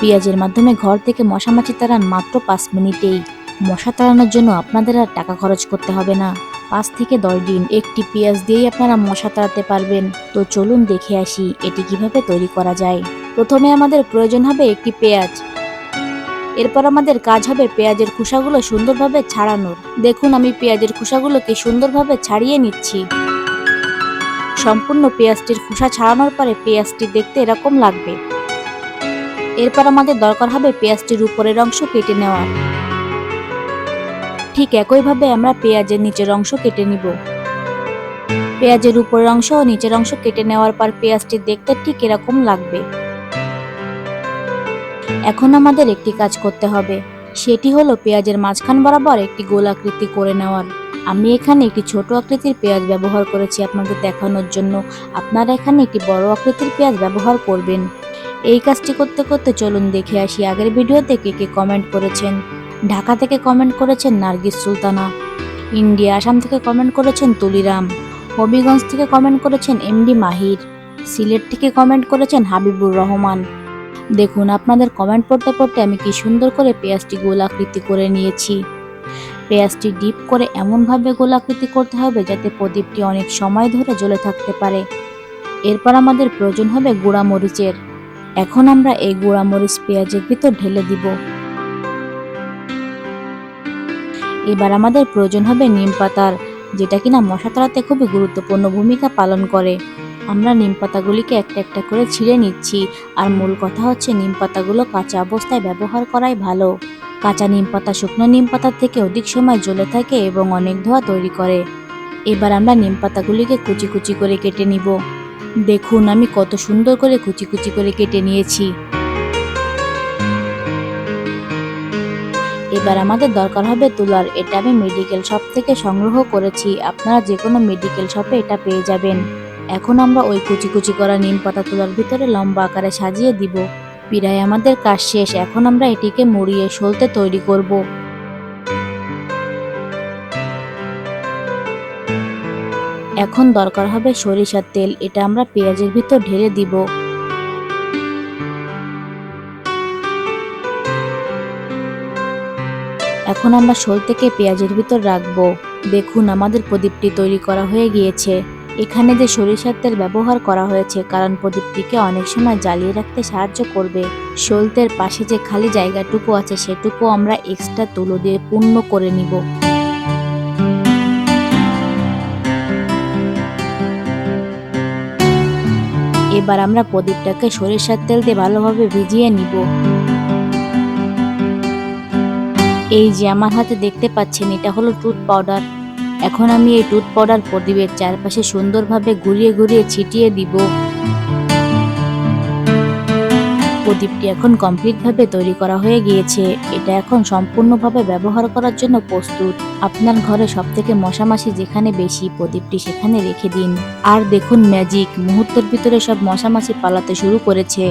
পেঁয়াজের মাধ্যমে ঘর থেকে মশা মাছি তাড়ান মাত্র পাঁচ মিনিটেই। মশা তাড়ানোর জন্য আপনাদের আর টাকা খরচ করতে হবে না। পাঁচ থেকে দশ দিন একটি পেঁয়াজ দিয়েই আপনারা মশা তাড়াতে পারবেন। তো চলুন দেখে আসি এটি কীভাবে তৈরি করা যায়। প্রথমে আমাদের প্রয়োজন হবে একটি পেঁয়াজ। এরপর আমাদের কাজ হবে পেঁয়াজের খোসাগুলো সুন্দরভাবে ছাড়ানোর। দেখুন আমি পেঁয়াজের খোসাগুলোকে সুন্দরভাবে ছাড়িয়ে নিচ্ছি। সম্পূর্ণ পেঁয়াজটির খোসা ছাড়ানোর পরে পেঁয়াজটি দেখতে এরকম লাগবে। এরপর আমাদের দরকার হবে পেঁয়াজটির উপরের অংশ কেটে নেওয়ার ঠিক একইভাবে আমরা পেঁয়াজের নিচের অংশ কেটে নিব। পেঁয়াজের উপরের অংশ ও নিচের অংশ কেটে নেওয়ার পর পেঁয়াজটি দেখতে ঠিক এরকম লাগবে। এখন আমাদের একটি কাজ করতে হবে। সেটি হলো পেঁয়াজের মাঝখান বরাবর একটি গোল আকৃতি করে নেওয়ার। আমি এখানে একটি ছোট আকৃতির পেঁয়াজ ব্যবহার করেছি আপনাদের দেখানোর জন্য। আপনারা এখানে একটি বড় আকৃতির পেঁয়াজ ব্যবহার করবেন। এই কাজটি করতে করতে চলুন দেখে আসি আগের ভিডিওতে কে কে কমেন্ট করেছেন। ঢাকা থেকে কমেন্ট করেছেন নার্গিস সুলতানা, ইন্ডিয়া, আসাম থেকে কমেন্ট করেছেন তুলিরাম, হবিগঞ্জ থেকে কমেন্ট করেছেন এমডি মাহির, সিলেট থেকে কমেন্ট করেছেন হাবিবুর রহমান। দেখুন, আপনাদের কমেন্ট পড়তে পড়তে আমি কি সুন্দর করে পেঁয়াজটি গোলাকৃতি করে নিয়েছি। পেঁয়াজটি ডিপ করে এমনভাবে গোলাকৃতি করতে হবে যাতে প্রদীপটি অনেক সময় ধরে জ্বলে থাকতে পারে। এরপর আমাদের প্রয়োজন হবে গুঁড়া মরিচের। এখন আমরা এই গুঁড়া মরিচ পেঁয়াজের ভিতর ঢেলে দিব। এবার আমাদের প্রয়োজন হবে নিম পাতার, যেটা কিনা মশা তাড়াতে খুবই গুরুত্বপূর্ণ ভূমিকা পালন করে। আমরা নিম পাতাগুলিকে একটা একটা করে ছিঁড়ে নিচ্ছি, আর মূল কথা হচ্ছে নিম পাতাগুলো কাঁচা অবস্থায় ব্যবহার করাই ভালো। কাঁচা নিম পাতা শুকনো নিম পাতার থেকে অধিক সময় জ্বলে থাকে এবং অনেক ধোয়া তৈরি করে। এবার আমরা নিম পাতাগুলিকে কুচি কুচি করে কেটে নিব। দেখুন, আমি কত সুন্দর করে কুচি কুচি করে কেটে নিয়েছি। এবার আমাদের দরকার হবে তুলার। এটা আমি মেডিকেল শপ থেকে সংগ্রহ করেছি। আপনারা যে কোনো মেডিকেল শপে এটা পেয়ে যাবেন। এখন আমরা ওই কুচি কুচি করা নিম পাতা তুলার ভিতরে লম্বা আকারে সাজিয়ে দিব। প্রায় আমাদের কাজ শেষ। এখন আমরা এটিকে মুড়িয়ে সলতে তৈরি করব। এখন দরকার হবে সরিষার তেল, এটা আমরা পেঁয়াজের ভিতর ঢেলে দিব। এখন আমরা শোল থেকে পেঁয়াজের ভিতর রাখব। দেখুন, আমাদের প্রদীপটি তৈরি করা হয়ে গিয়েছে। এখানে যে সরিষার তেল ব্যবহার করা হয়েছে, কারণ প্রদীপটিকে অনেক সময় জ্বালিয়ে রাখতে সাহায্য করবে। শোলতের পাশে যে খালি জায়গাটুকু আছে, সেটুকু আমরা এক্সট্রা তুলো দিয়ে পূর্ণ করে নিব। এবার আমরা প্রদীপটাকে সরিষার তেল দিয়ে ভালোভাবে ভিজিয়ে নিব। এই যে আমার হাতে দেখতে পাচ্ছেন, এটা হলো টুথ পাউডার। এখন আমি এই টুথ পাউডার প্রদীপের চারপাশে সুন্দরভাবে ঘুরিয়ে ঘুরিয়ে ছিটিয়ে দিব। প্রদীপটি এখন কমপ্লিটভাবে তৈরি করা হয়ে গিয়েছে। এটা এখন সম্পূর্ণভাবে ব্যবহার করার জন্য প্রস্তুত। আপনার ঘরে সব থেকে মশামাছি যেখানে বেশি, প্রদীপটি সেখানে রেখে দিন। আর দেখুন ম্যাজিক, মুহূর্তের ভিতরে সব মশামাছি পালাতে শুরু করেছে।